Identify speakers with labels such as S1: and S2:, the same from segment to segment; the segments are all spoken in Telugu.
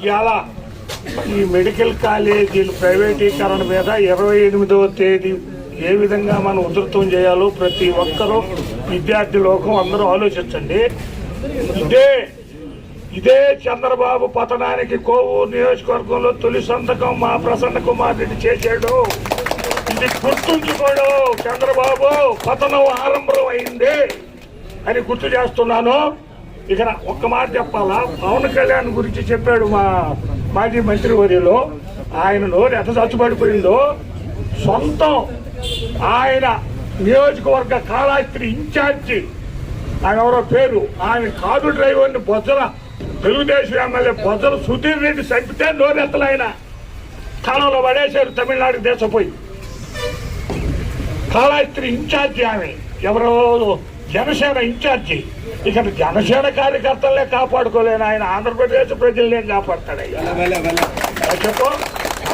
S1: ఇవాళ ఈ మెడికల్ కాలేజీలు ప్రైవేటీకరణ మీద ఇరవై ఎనిమిదవ తేదీ ఏ విధంగా మనం ఉధృతం చేయాలో ప్రతి ఒక్కరూ విద్యార్థి లోకం అందరూ ఆలోచించండి. ఇదే ఇదే చంద్రబాబు పతనానికి కోవూరు నియోజకవర్గంలో తొలి సంతకం మా ప్రసన్న కుమార్ రెడ్డి చేశాడు. ఇది గుర్తుంచుకోడు చంద్రబాబు పతనం ఆరంభం అయింది అని గుర్తు చేస్తున్నాను. ఇక్కడ ఒక్క మాట చెప్పాలా? పవన్ కళ్యాణ్ గురించి చెప్పాడు మా మాజీ మంత్రి వర్యలో. ఆయన నోరు ఎంత చచ్చుబడిపోయిందో. సొంతం ఆయన నియోజకవర్గ కాళాస్త్రి ఇన్ఛార్జి. ఆయన ఎవరో పేరు? ఆయన కాదు డ్రైవర్ని బొజ్జల తెలుగుదేశం ఎమ్మెల్యే బొజ్జల సుధీర్ రెడ్డి చంపితే నోరెత్తలు ఆయన. కాలంలో పడేశారు తమిళనాడు దేశపోయి కాళాస్త్రి ఇన్ఛార్జి ఆమె. ఎవరో జనసేన ఇన్ఛార్జి. ఇక జనసేన కార్యకర్తలనే కాపాడుకోలేను. ఆయన ఆంధ్రప్రదేశ్ ప్రజల్నే కాపాడతాడయ్యా చెప్పు.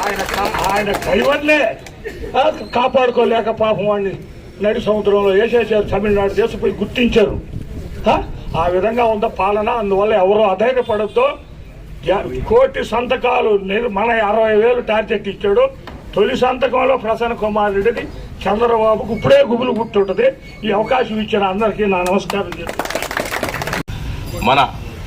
S1: ఆయన ఆయన డ్రైవర్లే కాపాడుకోలేక పాపం వాడిని నడి సముద్రంలో వేసేసారు. తమిళనాడు దేశపోయి గుర్తించారు. ఆ? విధంగా ఉందా పాలన. అందువల్ల ఎవరు అధైర్యపడద్దు. కోటి సంతకాలు. మన అరవై వేలు టార్గెట్ ఇచ్చాడు. తొలి సంతకంలో ప్రసన్న కుమార్ రెడ్డిది చంద్రబాబుకు ఇప్పుడే గుబులు పుట్టుంటది. ఈ అవకాశం ఇచ్చిన అందరికీ నా నమస్కారం
S2: మన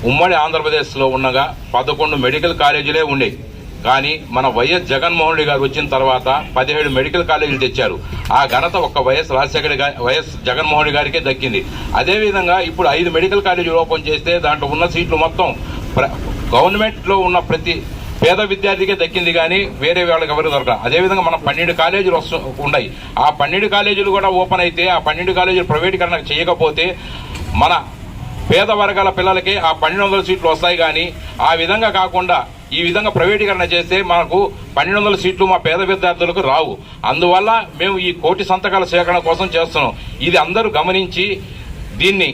S2: ఉమ్మడి ఆంధ్రప్రదేశ్లో ఉండగా పదకొండు మెడికల్ కాలేజీలే ఉండేవి కానీ మన వైఎస్ జగన్మోహన్ రెడ్డి గారు వచ్చిన తర్వాత పదిహేడు మెడికల్ కాలేజీలు తెచ్చారు. ఆ ఘనత ఒక్క వైఎస్ రాజశేఖర గారి వైఎస్ జగన్మోహన్ రెడ్డి గారికే దక్కింది. అదేవిధంగా ఇప్పుడు ఐదు మెడికల్ కాలేజీలు ఓపెన్ చేస్తే దాంట్లో ఉన్న సీట్లు మొత్తం ప్ర- గవర్నమెంట్లో ఉన్న ప్రతి పేద విద్యార్థికే దక్కింది కానీ వేరే వాళ్ళకి ఎవరు దొరకదు అదేవిధంగా మన పన్నెండు కాలేజీలు వస్తు ఉన్నాయి ఆ పన్నెండు కాలేజీలు కూడా ఓపెన్ అయితే ఆ పన్నెండు కాలేజీలు ప్రైవేటీకరణ చేయకపోతే మన పేద వర్గాల పిల్లలకి ఆ పన్నెండు వందల సీట్లు వస్తాయి కానీ ఆ విధంగా కాకుండా ఈ విధంగా ప్రైవేటీకరణ చేస్తే మనకు పన్నెండు వందల సీట్లు మా పేద విద్యార్థులకు రావు. అందువల్ల మేము ఈ కోటి సంతకాల సేకరణ కోసం చేస్తున్నాం. ఇది అందరూ గమనించి దీన్ని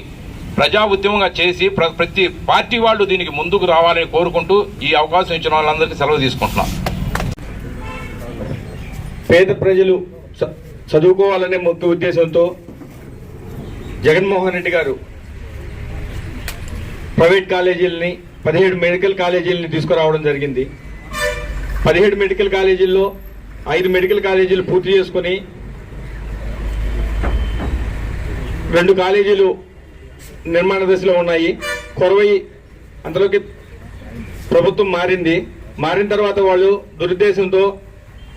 S2: ప్రజా ఉద్యమంగా చేసి ప్రతి పార్టీ వాళ్ళు దీనికి ముందుకు రావాలని కోరుకుంటూ ఈ అవకాశం ఇచ్చిన వాళ్ళందరికీ సెలవు తీసుకుంటున్నాం.
S3: పేద ప్రజలు చ- చదువుకోవాలనే ముఖ్య ఉద్దేశంతో జగన్మోహన్ రెడ్డి గారు ప్రైవేట్ కాలేజీలని పదిహేడు మెడికల్ కాలేజీలని తీసుకురావడం జరిగింది. పదిహేడు మెడికల్ కాలేజీల్లో ఐదు మెడికల్ కాలేజీలు పూర్తి చేసుకొని రెండు కాలేజీలు నిర్మాణ దశలో ఉన్నాయి. కొరవై అందులోకి ప్రభుత్వం మారింది. మారిన తర్వాత వాళ్ళు దురుద్దేశంతో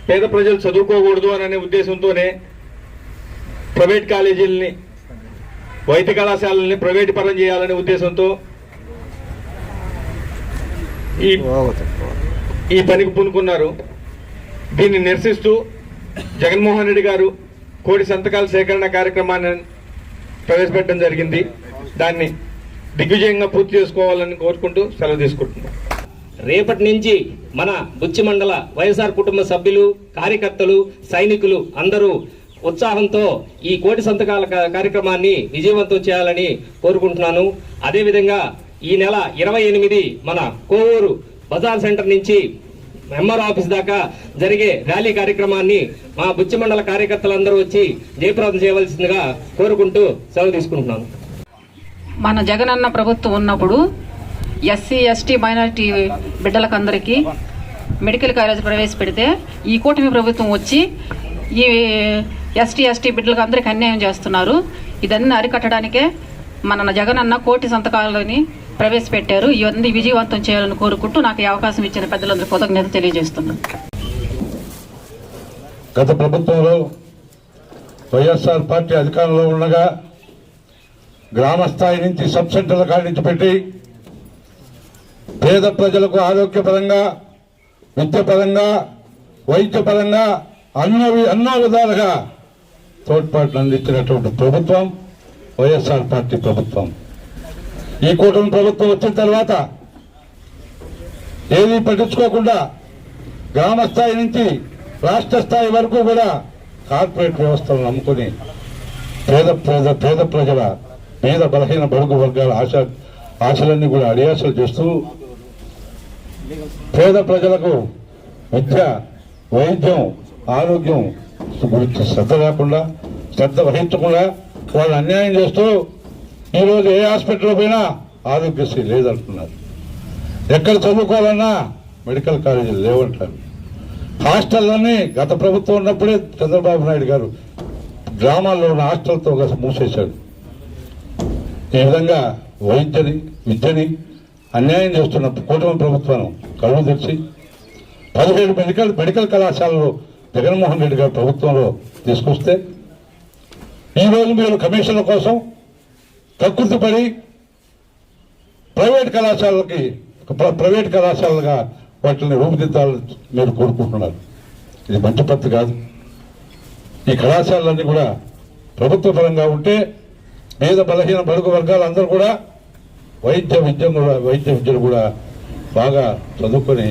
S3: పేద ప్రజలు చదువుకోకూడదు అనే ఉద్దేశంతోనే ప్రైవేట్ కాలేజీలని వైద్య కళాశాలని ప్రైవేట్ పరం చేయాలనే ఉద్దేశంతో ఈ ఈ పనికి పూనుకున్నారు. దీన్ని నిరసిస్తూ జగన్మోహన్ రెడ్డి గారు కోడి సంతకాల సేకరణ కార్యక్రమాన్ని ప్రవేశపెట్టడం జరిగింది. దాన్ని దిగ్విజయంగా పూర్తి చేసుకోవాలని కోరుకుంటూ సెలవు తీసుకుంటున్నాం.
S4: రేపటి నుంచి మన బుచ్చి మండల వైఎస్ఆర్ కుటుంబ సభ్యులు కార్యకర్తలు సైనికులు అందరూ ఉత్సాహంతో ఈ కోటి సంతకాల కార్యక్రమాన్ని విజయవంతం చేయాలని కోరుకుంటున్నాను. అదేవిధంగా ఈ నెల ఇరవై ఎనిమిది మన కోవూరు బజార్ సెంటర్ నుంచి ఎంఆర్ ఆఫీస్ దాకా జరిగే ర్యాలీ కార్యక్రమాన్ని మా బుచ్చి మండల కార్యకర్తలందరూ వచ్చి జయప్రదం చేయవలసిందిగా కోరుకుంటూ సెలవు తీసుకుంటున్నాను.
S5: మన జగనన్న ప్రభుత్వం ఉన్నప్పుడు ఎస్సీ ఎస్టీ మైనారిటీ బిడ్డలకందరికీ మెడికల్ కాలేజ్ ప్రవేశపెడితే ఈ కూటమి ప్రభుత్వం వచ్చి ఈ ఎస్టీ ఎస్టీ బిడ్డలకు అందరికీ అన్యాయం చేస్తున్నారు. ఇదన్నీ అరికట్టడానికే మన జగనన్న కోటి సంతకాలని ప్రవేశపెట్టారు. ఇవన్నీ విజయవంతం చేయాలని కోరుకుంటూ నాకు ఈ అవకాశం ఇచ్చిన పెద్దలందరూ కృతజ్ఞత తెలియజేస్తున్నాను.
S6: గత ప్రభుత్వంలో వైఎస్ఆర్ పార్టీ అధికారంలో ఉండగా గ్రామ స్థాయి నుంచి సబ్ సెంటర్ల కాడి నుంచి పెట్టి పేద ప్రజలకు ఆరోగ్యపరంగా విద్యపరంగా వైద్యపరంగా అన్నో అన్నో విధాలుగా తోడ్పాట్లు అందించినటువంటి ప్రభుత్వం వైఎస్ఆర్ పార్టీ ప్రభుత్వం. ఈ కూటమి ప్రభుత్వం వచ్చిన తర్వాత ఏది పట్టించుకోకుండా గ్రామ స్థాయి నుంచి రాష్ట్ర స్థాయి వరకు కూడా కార్పొరేట్ వ్యవస్థను నమ్ముకుని పేద పేద పేద ప్రజల పేద బలహీన బడుగు వర్గాల ఆశ ఆశలన్నీ కూడా అడియాసలు చేస్తూ పేద ప్రజలకు విద్య వైద్యం ఆరోగ్యం గురించి శ్రద్ధ లేకుండా శ్రద్ధ వహించకుండా వాళ్ళు అన్యాయం చేస్తూ ఈరోజు ఏ హాస్పిటల్ పోయినా ఆరోగ్యశ్రీ లేదంటున్నారు. ఎక్కడ చదువుకోవాలన్నా మెడికల్ కాలేజీలు లేవంటారు. హాస్టల్లన్నీ గత ప్రభుత్వం ఉన్నప్పుడే చంద్రబాబు నాయుడు గారు గ్రామాల్లో ఉన్న హాస్టల్తో కలిసి మూసేశాడు ఈ విధంగా వైద్యని విద్యని అన్యాయం చేస్తున్న కూటమి ప్రభుత్వం కళ్ళు తెరిచి పదిహేడు మెడికల్ మెడికల్ కళాశాలలు జగన్మోహన్ రెడ్డి గారు ప్రభుత్వంలో తీసుకొస్తే ఈరోజు మీరు కమిషన్ల కోసం ప్రకృతి పడి ప్రైవేట్ కళాశాలకి ప్ర- ప్రైవేట్ కళాశాలగా వాటిని రూపుదిద్దాలని మీరు కోరుకుంటున్నారు. ఇది మంచి పద్ధతి కాదు. ఈ కళాశాలలన్నీ కూడా ప్రభుత్వ పరంగా ఉంటే పేద బలహీన బడుగు వర్గాలందరూ కూడా వైద్య విద్య కూడా వైద్య విద్యను కూడా బాగా చదువుకొని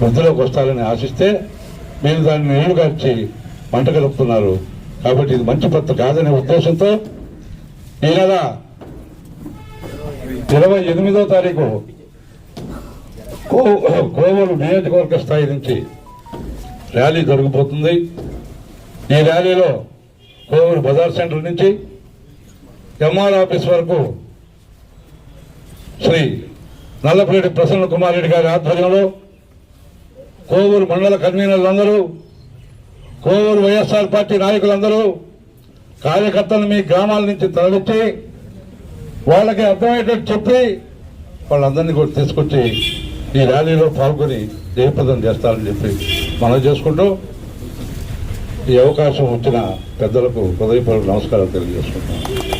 S6: వృద్ధిలోకి వస్తారని ఆశిస్తే మీరు దాన్ని నీళ్ళుగార్చి మంట కలుపుతున్నారు. కాబట్టి ఇది మంచి పత్ర కాదనే ఉద్దేశంతో ఈ నెల ఇరవై ఎనిమిదో తారీఖు కో కోవూరు నియోజకవర్గ స్థాయి నుంచి ర్యాలీ జరగబోతుంది. ఈ ర్యాలీలో కోవూరు బజార్ సెంటర్ నుంచి ఎంఆర్ ఆఫీస్ వరకు శ్రీ నల్లపరెడ్డి ప్రసన్న కుమార్ రెడ్డి గారి ఆధ్వర్యంలో కోవూరు మండల కన్వీనర్లందరూ కోవూరు వైఎస్ఆర్ పార్టీ నాయకులందరూ కార్యకర్తలు మీ గ్రామాల నుంచి తరలించి వాళ్ళకి అర్థమయ్యేటట్టు చెప్పి వాళ్ళందరినీ కూడా తీసుకొచ్చి ఈ ర్యాలీలో పాల్గొని జయప్రదం చేస్తారని చెప్పి మనం చేసుకుంటూ ఈ అవకాశం వచ్చిన పెద్దలకు హృదయపూర్వక నమస్కారాలు తెలియజేసుకుంటాం